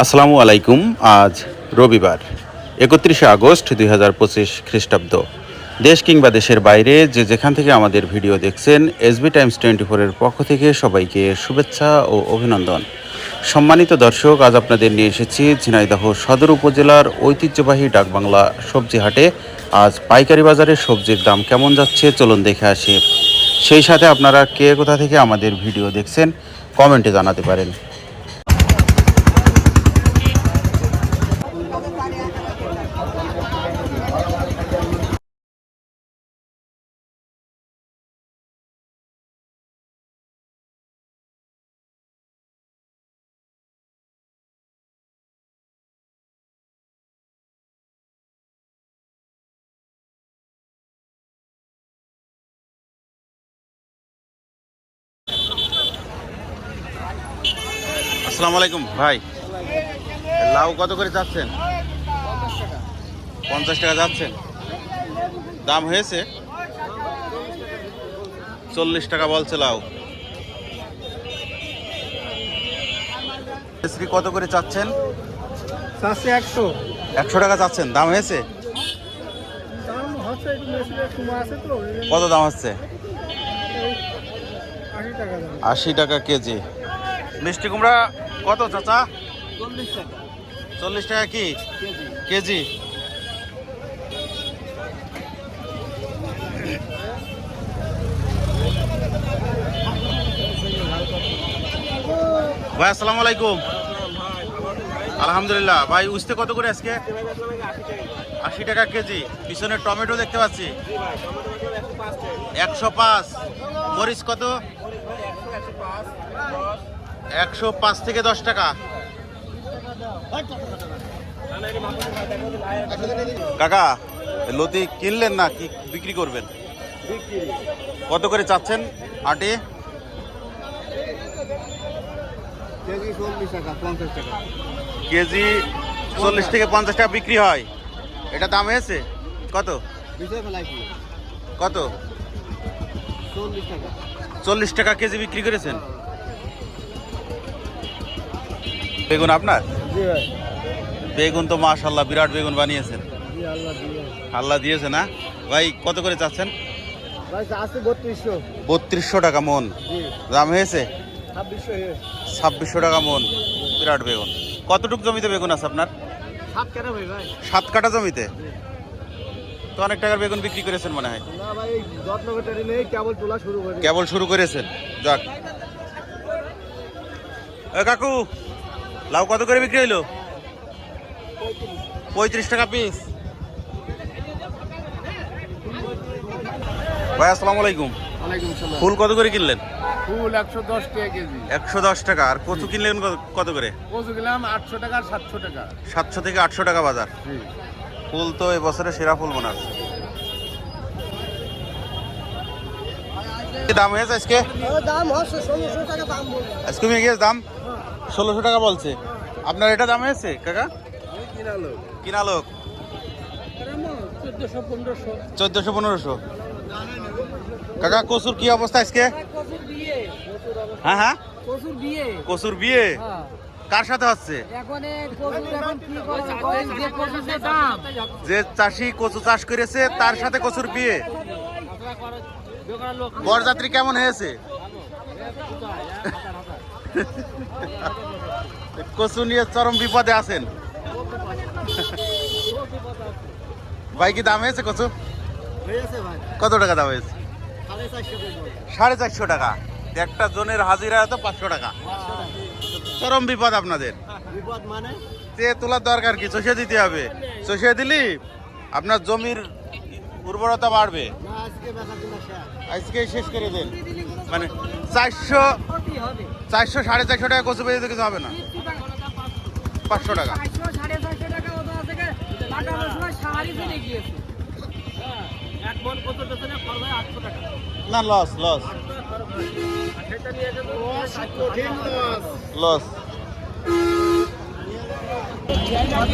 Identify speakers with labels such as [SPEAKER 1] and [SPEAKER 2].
[SPEAKER 1] আসসালামু আলাইকুম, আজ রবিবার, একত্রিশে আগস্ট দুই হাজার পঁচিশ খ্রিস্টাব্দ। দেশ কিংবা দেশের বাইরে যে যেখান থেকে আমাদের ভিডিও দেখছেন এসবি টাইমস টোয়েন্টি ফোরের পক্ষ থেকে সবাইকে শুভেচ্ছা ও অভিনন্দন। সম্মানিত দর্শক, আজ আপনাদের নিয়ে এসেছি ঝিনাইদহ সদর উপজেলার ঐতিহ্যবাহী ডাকবাংলা সবজি হাটে আজ পাইকারি বাজারে সবজির দাম কেমন যাচ্ছে, চলুন দেখে আসি। সেই সাথে আপনারা কে কোথা থেকে আমাদের ভিডিও দেখছেন, কমেন্টে জানাতে পারেন। আসসালামু আলাইকুম ভাই। লাউ কত করে যাচ্ছেন পঞ্চাশ টাকা যাচ্ছেন দাম হয়েছে? চল্লিশ টাকা বলছে লাউ। রেসিপি কত করে চাচ্ছেন?
[SPEAKER 2] একশো।
[SPEAKER 1] একশো টাকা চাচ্ছেন। দাম হয়েছে? কত দাম হচ্ছে?
[SPEAKER 2] আশি টাকা
[SPEAKER 1] কেজি। মিষ্টি কুমড়া কত চাচা?
[SPEAKER 2] চল্লিশ টাকা।
[SPEAKER 1] চল্লিশ টাকা কি? কেজি। ভাই আসসালামু আলাইকুম। আলহামদুলিল্লাহ। ভাই উস্তে কত করে আজকে? আশি টাকা কেজি। পিছনে টমেটো দেখতে পাচ্ছি। একশো পাঁচ। মরিচ কত? একশো পাঁচ থেকে দশ টাকা। কাকা লতি কিনলেন না? কি বিক্রি করবেন? কত করে চাচ্ছেন আটে?
[SPEAKER 2] কেজি চল্লিশ টাকা পঞ্চাশ টাকা।
[SPEAKER 1] কেজি চল্লিশ থেকে পঞ্চাশ টাকা বিক্রি হয়। এটা দাম হয়েছে? কত? কত?
[SPEAKER 2] চল্লিশ টাকা
[SPEAKER 1] কেজি বিক্রি করেছেন? বেগুন আপনার? বেগুন তো মাশাল্লাহ বিরাট বেগুন বানিয়েছেন।
[SPEAKER 2] আল্লাহ
[SPEAKER 1] দিয়েছে। না? ভাই কত করে চাচ্ছেন?
[SPEAKER 2] বত্রিশশো।
[SPEAKER 1] টাকা মন। দাম হয়েছে?
[SPEAKER 2] ছাব্বিশশো
[SPEAKER 1] টাকা মন বিরাট বেগুন। কতটুক জমিতে বেগুন আছে আপনার?
[SPEAKER 2] সাত
[SPEAKER 1] কাটা জমিতে? তো অনেক টাকার বেগুন বিক্রি করেছেন মনে হয়?
[SPEAKER 2] কেবল শুরু
[SPEAKER 1] করেছেন। যাক। কাকু লাউ কত করে বিক্রি হইল? পঁয়ত্রিশ টাকা পিস। ভাই আসসালামু আলাইকুম। ফুল কত করে কিনলেন?
[SPEAKER 2] ফুল একশো দশ টাকা কেজি।
[SPEAKER 1] একশো দশ টাকা। আর কচু কিনলেন কত- করে?
[SPEAKER 2] কচু গেলাম আটশো টাকা আর সাতশো টাকা।
[SPEAKER 1] সাতশো থেকে আটশো টাকা বাজার। ফুল তো এবছরে সেরা ফুল মনে হচ্ছে। দাম হয়েছে আজকে?
[SPEAKER 2] দাম
[SPEAKER 1] আজকে দাম? ষোলোশো টাকা বলছে। আপনার এটা দাম হয়েছে কাকা?
[SPEAKER 2] কিনা লোক। চোদ্দশো পনেরোশো।
[SPEAKER 1] কাকা কচুর কি অবস্থা আজকে? হ্যাঁ হ্যাঁ?
[SPEAKER 2] প্রচুর বিয়ে
[SPEAKER 1] কচুর বিয়ে? কার সাথে হচ্ছে?
[SPEAKER 2] যে
[SPEAKER 1] চাষি কচু চাষ করেছে তার সাথে কচুর বিয়ে। বরযাত্রী কেমন হয়েছে? কচু নিয়ে চরম বিপদে আছেন। ভাই কি দাম হয়েছে কচু? কত টাকা দাম হয়েছে?
[SPEAKER 2] সাড়ে চারশো টাকা।
[SPEAKER 1] একটা জনের হাজিরা তো পাঁচশো টাকা। চরম বিপদ আপনাদের।
[SPEAKER 2] বিপদ মানে?
[SPEAKER 1] তে তোলার দরকার কি? চষিয়ে দিতে হবে। চষিয়ে দিলি আপনার জমির উর্বরতা বাড়বে।
[SPEAKER 2] আজকে শেষ
[SPEAKER 1] করে দেন। মানে চারশো চারশো সাড়ে চারশো টাকা কচু পেয়ে কিছু হবে না। পাঁচশো টাকা। না লস
[SPEAKER 2] লস
[SPEAKER 1] লস